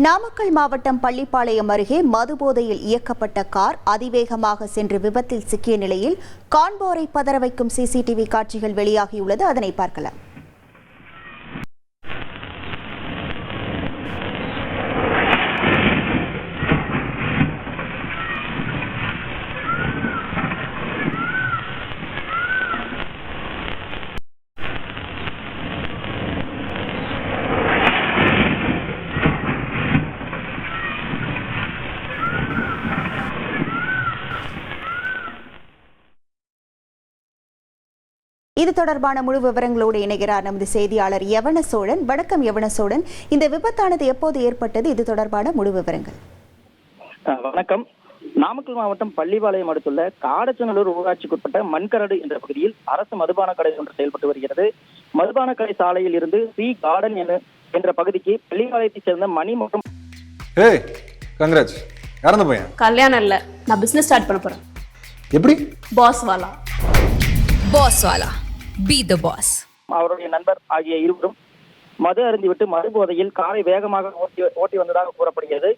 நாமக்கல் மாவட்டம் பள்ளிப்பாளையம் அருகே மதுபோதையில் இயக்கப்பட்ட கார் அதிவேகமாக சென்று விபத்தில் சிக்கிய நிலையில் காண்போரை பதற வைக்கும் சிசிடிவி காட்சிகள் வெளியாகியுள்ளது. அதனை பார்க்கலாம். இது தொடர்பான முழு விவரங்களோடு இணைகிறார் நமது செய்தியாளர் யவன சோழன் வணக்கம் யவன சோழன் இந்த விபத்தானது எப்போது ஏற்பட்டது? இது தொடர்பான முழு விவரங்கள். வணக்கம். நாமக்கல் மாவட்டம் பள்ளிப்பாளையம் அடுத்துள்ள காடச்சநல்லூர் ஊராட்சிக்குட்பட்ட மண்கரடு என்ற பகுதியில் அரசு மதுபான கடை ஒன்று செயல்பட்டு வருகிறது. மதுபான கடை சாலையில் இருந்து சி கார்டன் என என்ற பகுதிக்கு பள்ளிப்பாளையத்தைச் சேர்ந்த மணி மற்றும் கங்கராஜ் அந்த பையன்? கல்யாணம் இல்ல. நான் பிசினஸ் ஸ்டார்ட் பண்ண போறேன். எப்படி? Boss wala. Boss Wala. B the boss அவருடைய நண்பர் ஆகிய இருவரும் மது அருந்திவிட்டு மது போதையில் காரை வேகமாக ஓட்டி ஓட்டி வந்ததாக கூறப்படுகிறது.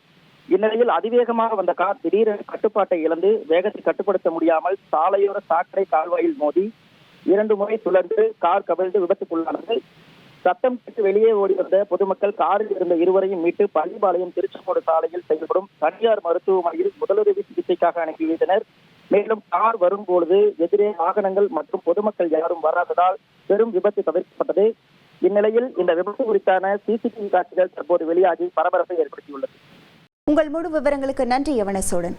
இந்நிலையில் அதிவேகமாக வந்த கார் திடீரென கட்டுப்பாட்டை இழந்து வேகத்தை கட்டுப்படுத்த முடியாமல் சாலையோர சாக்கடை கால்வாயில் மோதி இரண்டு முறை சுழன்று கார் கவிழ்ந்து விபத்துக்குள்ளானது. சத்தம் கேட்டு வெளியே ஓடி வந்த பொதுமக்கள் காரில் இருந்த இருவரையும் மீட்டு பள்ளிபாளையம் திருச்செங்கோடு சாலையில் செயல்படும் தனியார் மருத்துவமனையில் முதலுதவி சிகிச்சைக்காக அனுப்பி வைத்தனர். மேலும் கார் வரும்பொழுது எதிரே வாகனங்கள் மற்றும் பொதுமக்கள் யாரும் வராததால் பெரும் விபத்து தவிர்க்கப்பட்டது. இந்நிலையில் இந்த விபத்து குறித்தான சிசிடிவி காட்சிகள் தற்போது வெளியாகி பரபரப்பை ஏற்படுத்தியுள்ளது. உங்கள் முழு விவரங்களுக்கு நன்றி யவன சோழன்